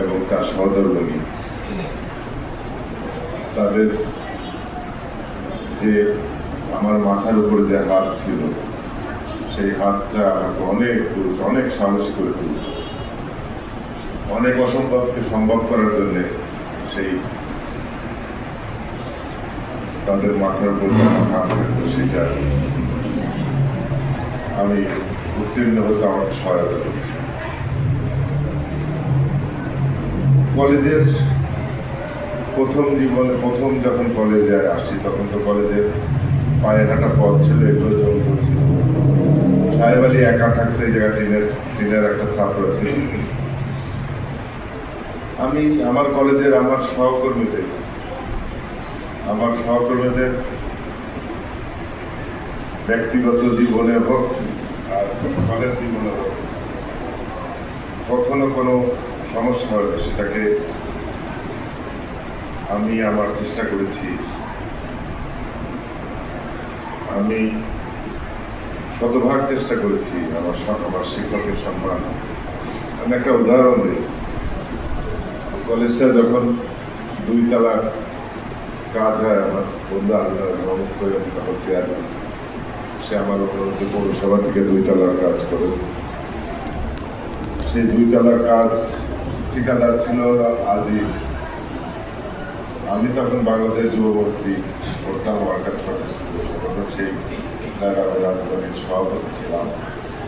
এবং তার সহধর্মী তাদের যে আমার মাথার উপরে যে হাত ছিল, সেই হাতটা আমাকে অনেক দূর, অনেক সাহসী করে তুলল। অনেক অসম্ভবকে সম্ভব করার জন্য সেই তাদের মাথার উপর হাত থাকতো, সেটা আমি উত্তীর্ণ হতে আমাকে সহায়তা করেছে। কলেজের প্রথম জীবনে, প্রথম যখন কলেজে আসি, তখন তো কলেজের পায়ে হাঁটা পথ ছিল, এগুলো জঙ্গল ছিল সাহেব আলী একা থাকতে এই জায়গায় টিনের টিনের একটা সাপড়া ছিল। আমি আমার কলেজের আমার সহকর্মীদের আমার সহকর্মীদের ব্যক্তিগত জীবনে হোক আর কলেজ জীবনে হোক, কখনো কোনো সমস্যা হলে সেটাকে আমি আমার চেষ্টা করেছি। আমি শতভাগ চেষ্টা করেছি আমার আমার শিক্ষকের সম্মান। আমি একটা উদাহরণ দিই। কলেজটা যখন দুই তালার কাজ হয় আমার, বন্ধু আল্লাহ সে আমার পৌরসভা থেকে দুই তলার কাজ করে। সেই দুই তলার কাজ ঠিকাদার ছিল আজিজ আমি তখন বাংলাদেশ যুবমূর্তি করতাম ওয়ার্কার্স পার্টি সেই জায়গায় রাজধানীর সভাপতি ছিলাম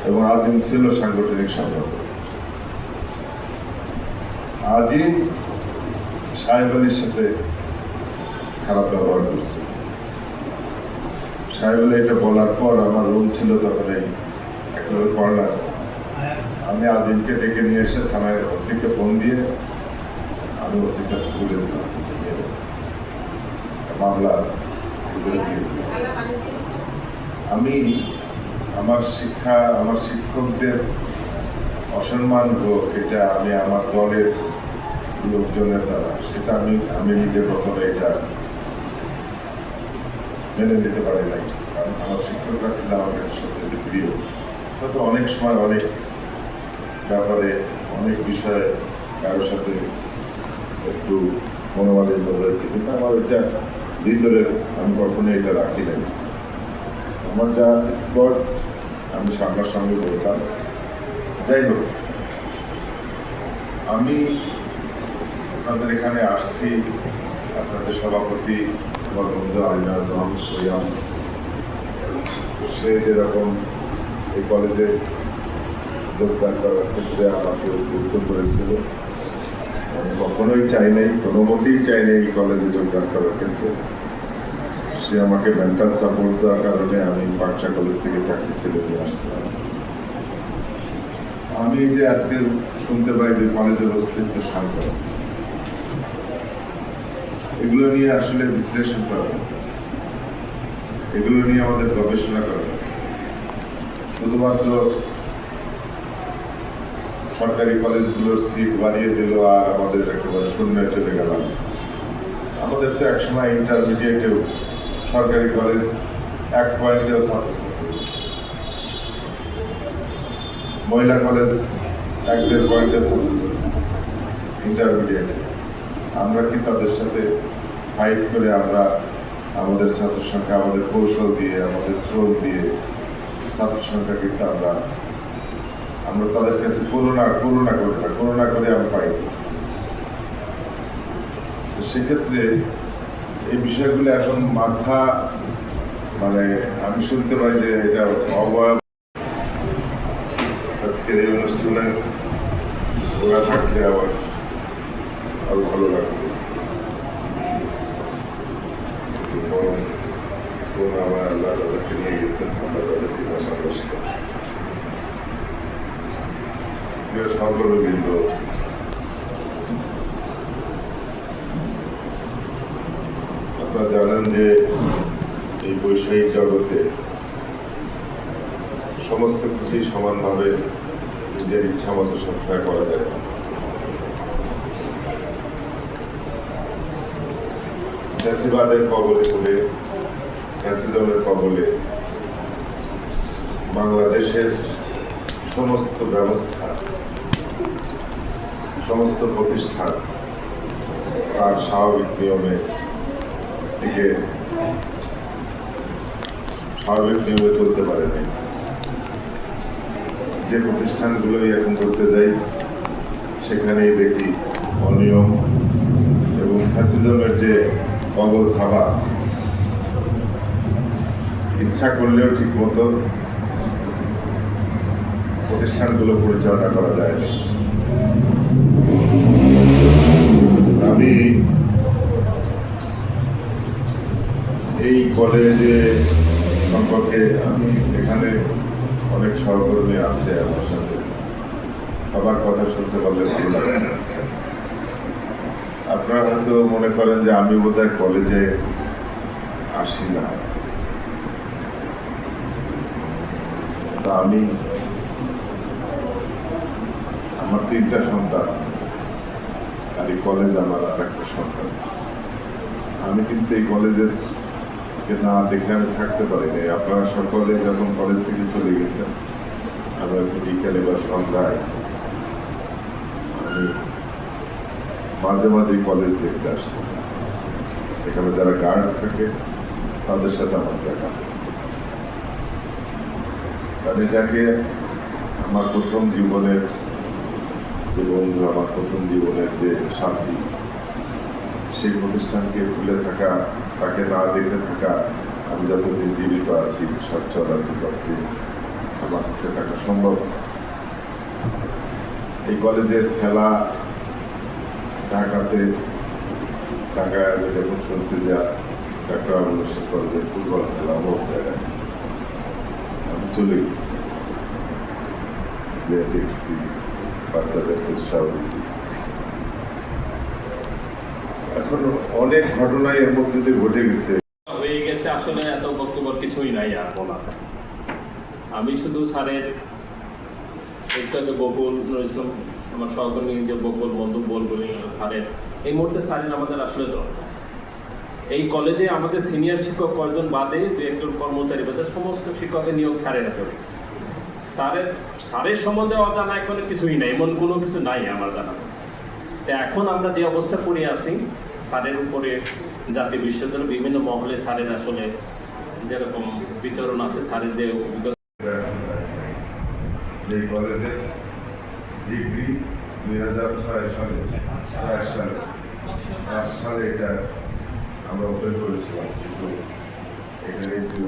এবং আজিম ছিল সাংগঠনিক সম্পাদক। আজিম সাহেব আলীর সাথে খারাপ ব্যবহার করছে। সাহেব আলী এটা বলার পর আমার রুম ছিল তখন এই একেবারে কর্নার আমি আজিমকে ডেকে নিয়ে এসে থানায় ওসিকে ফোন দিয়ে আমি ওসির কাছে তুলে দিলাম মামলা আমি আমার শিক্ষা, আমার শিক্ষকদের অসম্মান হোক এটা আমি আমার দলের লোকজনের দ্বারা, সেটা আমি আমি নিজে কখনো এটা মেনে নিতে পারি নাই। কারণ আমার শিক্ষকরা ছিল আমার কাছে সবচেয়ে প্রিয়। হয়তো অনেক সময় অনেক ব্যাপারে অনেক বিষয়ে কারোর সাথে একটু মনোমালিন্য হয়েছে কিন্তু আমার এটা ভিতরে আমি কখনো এটা রাখি নাই। আমার যা স্পট আমি সামনাসামনি বলতাম। যাই হোক, আমি আপনাদের এখানে আসছি, আপনাদের সভাপতি আমার বন্ধু আলিনার রহম সে যেরকম এই কলেজে যোগদান করার ক্ষেত্রে আমাকে উদ্বুদ্ধ করেছিল। আমি কখনোই চাই নাই কোনো মতেই চাই নাই এই কলেজে যোগদান করার ক্ষেত্রে। সে আমাকে মেন্টাল সাপোর্ট দেওয়ার কারণে আমি পাকশা কলেজ থেকে চাকরি ছেড়ে দিয়ে আসছিলাম। আমি যে আজকে শুনতে পাই যে কলেজের অস্তিত্ব সংকট এগুলো নিয়ে আসলে বিশ্লেষণ করা এগুলো নিয়ে আমাদের গবেষণা করা শুধুমাত্র সরকারি কলেজগুলোর সিট বাড়িয়ে দিল আর আমাদের একেবারে শূন্য চলে গেলাম আমাদের তো একসময় ইন্টারমিডিয়েটেও সরকারি কলেজ এক পয়েন্টেও ছাত্রছাত্রী মহিলা কলেজ এক দেড় পয়েন্টে ছাত্রছাত্রী ইন্টারমিডিয়েটে আমরা কি তাদের সাথে ফাইট করে আমরা আমাদের ছাত্র সংখ্যা আমাদের কৌশল দিয়ে, আমাদের শ্রম দিয়ে ছাত্র সংখ্যা কিন্তু আমরা আমরা তাদের কাছে করোনা করোনা করি না করোনা করে আমরা পাই সেক্ষেত্রে এই বিষয়গুলো এখন মাথা মানে আমি শুনতে পাই যে এটা অবয়ব। আজকের এই অনুষ্ঠানে ওরা থাকলে আবার আরও ভালো লাগবে। আমার আল্লাহ তাদেরকে নিয়ে গেছেন, আল্লাহ তাদেরকে প্রিয় সহকর্মীবৃন্দ আপনারা জানেন যে এই বৈষয়িক জগতে সমস্ত কিছুই সমানভাবে নিজের ইচ্ছা মতো সবসময় করা যায়। ফ্যাসিবাদের কবলে পড়ে ফ্যাসিজমের কবলে বাংলাদেশের সমস্ত ব্যবস্থা সমস্ত প্রতিষ্ঠান তার স্বাভাবিক নিয়মে থেকে স্বাভাবিক নিয়মে চলতে পারেনি। যে প্রতিষ্ঠানগুলোই এখন করতে যাই, সেখানেই দেখি অনিয়ম এবং ফ্যাসিজমের যে কবল থাবা ইচ্ছা করলেও ঠিক মতো প্রতিষ্ঠানগুলো পরিচালনা করা যায় না আমি এই কলেজে সম্পর্কে আমি এখানে অনেক সহকর্মী আছে আমার সাথে। সবার কথা শুনতে পারলে ভালো লাগে আপনারা হয়তো মনে করেন যে আমি বোধহয় কলেজে আসি না। তা আমি, আমার তিনটা সন্তান। আর এই কলেজ আমার আর একটা সন্তান। আমি কিন্তু এই কলেজের না দেখে আমি থাকতে পারিনি। আপনারা সকলে যখন কলেজ থেকে চলে গেছেন, আমরা বিকেলে বা সন্ধ্যায় আমি মাঝে মাঝে কলেজ দেখতে আসতাম। এখানে যারা গার্ড থাকে, তাদের সাথে আমার দেখা। কারণ এটাকে আমার প্রথম জীবনের যে বন্ধু, আমার প্রথম জীবনের যে সাথী সেই প্রতিষ্ঠানকে ভুলে থাকা, তাকে না দেখে থাকা, আমি যতদিন জীবিত আছি, সচ্ছল আছি, ততদিন আমার পক্ষে থাকা সম্ভব। এই কলেজের খেলা ঢাকাতে, ঢাকায় আমি যখন শুনছি যে ডাক্তার আবুল কলেজের ফুটবল খেলা অনেক জায়গায়, আমি চলে গেছি। দেখছি বাচ্চাদেরকে উৎসাহ দিছি এখন অনেক ঘটনাই এর ঘটে গেছে। হয়ে গেছে আসলে এত বক্তব্য কিছুই নাই আর বলার আমি শুধু স্যারের একটু বকুল আমার সহকর্মী যে বকুল বন্ধু বলবলি স্যারের। এই মুহূর্তে স্যারের আমাদের আসলে দরকার। এই কলেজে আমাদের সিনিয়র শিক্ষক কয়েকজন বাদে দু একজন কর্মচারী বাদে সমস্ত শিক্ষকের নিয়োগ স্যারেরা করেছে। স্যারের স্যারের সম্বন্ধে অজানা এখন কিছুই নাই, এমন কোনো কিছু নাই আমার জানা। এখন আমরা যে অবস্থা পড়ে আছি, স্যারের উপরে জাতীয় বিশ্ববিদ্যালয় বিভিন্ন মহলে স্যারের আসলে যেরকম বিতরণ আছে, স্যারের যে অভিজ্ঞতা। ডিগ্রি দুই হাজার ছয় সালে চার সালে, পাঁচ সালে এটা আমরা ওপেন করেছিলাম, কিন্তু এখানে একটু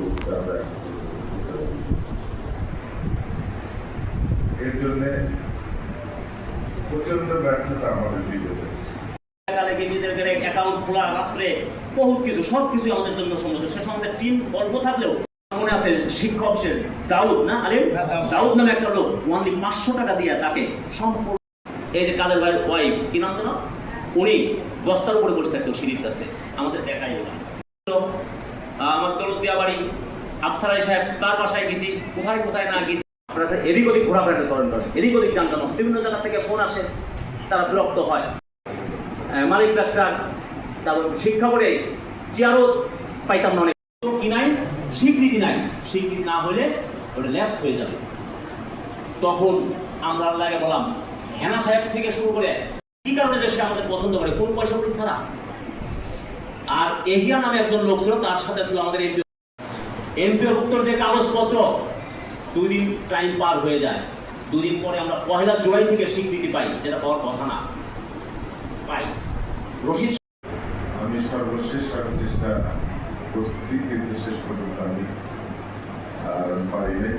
এর জন্যে প্রচণ্ড ব্যর্থতা আমাদের বিগত টাকা লেগে অ্যাকাউন্ট খোলা রাত্রে বহুত কিছু সব কিছু আমাদের জন্য সমস্যা সে সময় টিম অল্প থাকলেও মনে আছে শিক্ষক সে দাউদ না আরে দাউদ। নামে একটা লোক ওয়ানলি পাঁচশো টাকা দিয়ে তাকে সম্পূর্ণ এই যে কাদের ভাইয়ের ওয়াইফ কি নাম জানো উনি বস্তার উপরে বসে থাকতো সিঁড়ির কাছে। আমাদের দেখাই না আমার দৌলতিয়া বাড়ি আফসারাই সাহেব তার বাসায় গেছি। কোথায় কোথায় না গেছি। আপনারা এদিক ওদিক ঘোরাফেরা করেন না। এদিক ওদিক জানতাম বিভিন্ন জায়গা থেকে ফোন আসে, তারা বিরক্ত হয়। মালিক ডাক্তার, তারপর শিক্ষা করে চেয়ারও পাইতাম না অনেক। কি নাই? স্বীকৃতি নাই। স্বীকৃতি না হলে ওটা ল্যাপস হয়ে যাবে। তখন আমরা লাগে বললাম, হেনা সাহেব থেকে শুরু করে, কি কারণে যে সে আমাদের পছন্দ করে? কোন পয়সা করি ছাড়া আর এহিয়া নামে একজন লোক ছিল, তার সাথে ছিল আমাদের এমপি। এমপির উত্তর যে কাগজপত্র দুই দিন টাইম পার হয়ে যায়। দুদিন পরে আমরা পহেলা জুলাই থেকে স্বীকৃতি পাই, যেটা পাওয়ার কথা না। পাই। রশিদ আমি সর্বশেষ আমি চেষ্টা করছি, কিন্তু শেষ পর্যন্ত আমি আর পারি নাই।